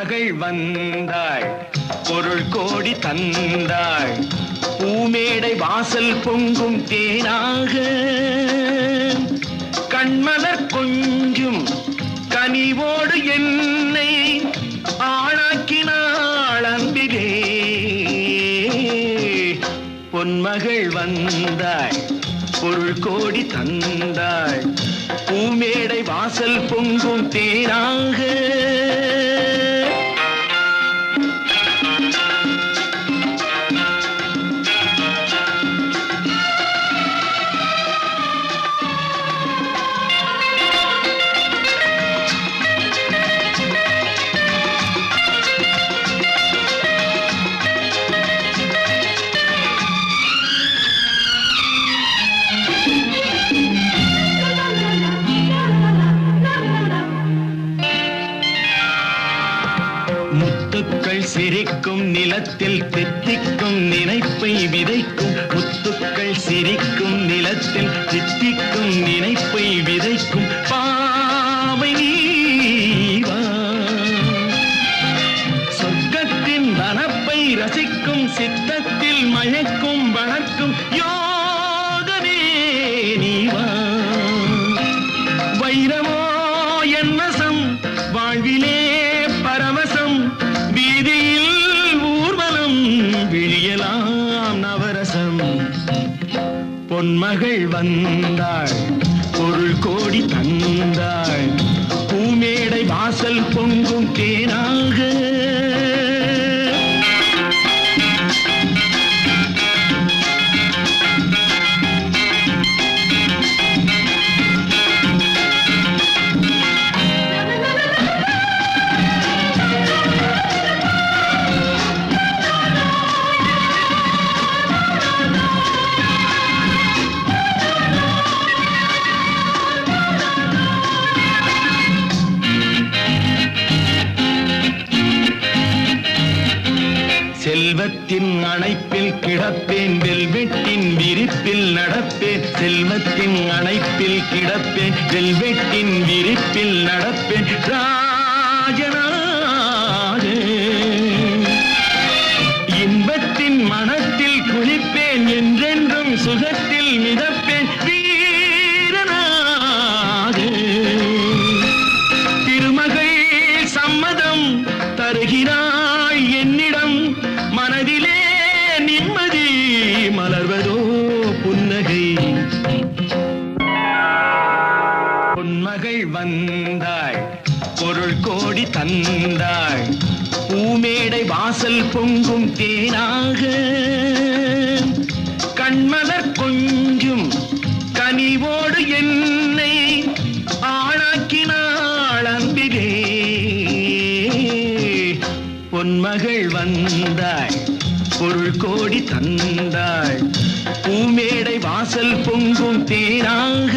மகள் வந்தாள் பொருள் கோடி தந்தாள் பூமேடை வாசல் பொங்கும் தேனாக. கண்மலர் கொஞ்சும் கனிவோடு என்னை ஆளாக்கினாள் அன்பிலே பொன்மகள் வந்தாள் பொருள் கோடி தந்தாள் பூமேடை வாசல் பொங்கும் தேனாக. முத்துக்கள் சிரிக்கும் நிலத்தில் தித்திக்கும் நினைப்பை விதைக்கும். முத்துக்கள் சிரிக்கும் நிலத்தில் தித்திக்கும் நினைப்பை விதைக்கும். பாவை சொர்க்கத்தின் வனப்பை ரசிக்கும் சித்தத்தில் மயக்கும் வளர்க்கும் யோ மகள் வந்தாள் பொருள் கோடி தந்தாள். பூமேடை வாசல் பொங்கும் தேனாள் செல்வத்தின் அணைப்பில் கிடப்பேன் வெல்வெட்டின் விரிப்பில் நடப்பேன். செல்வத்தின் அணைப்பில் கிடப்பேன் வெல்வெட்டின் விரிப்பில் நடப்பேன். ராஜனாக இன்பத்தின் மனத்தில் குளிப்பேன் என்றென்றும் சுகத்தில் மிதப்பேன். வீரனாக திருமகள் சம்மதம் தருகிறார். புன்னகை. பொன்மகள் வந்தாள் பொருள் கோடி தந்தாள் பூமேடை வாசல் பொங்கும் தேனாக. கண்மலர் கொஞ்சும் கனிவோடு என்னை ஆளாக்கினாள் அன்பிலே பொன்மகள் வந்தாள் பொருள் கோடி தந்தாள் பூமேடை வாசல் பொங்கும் தீராங்க.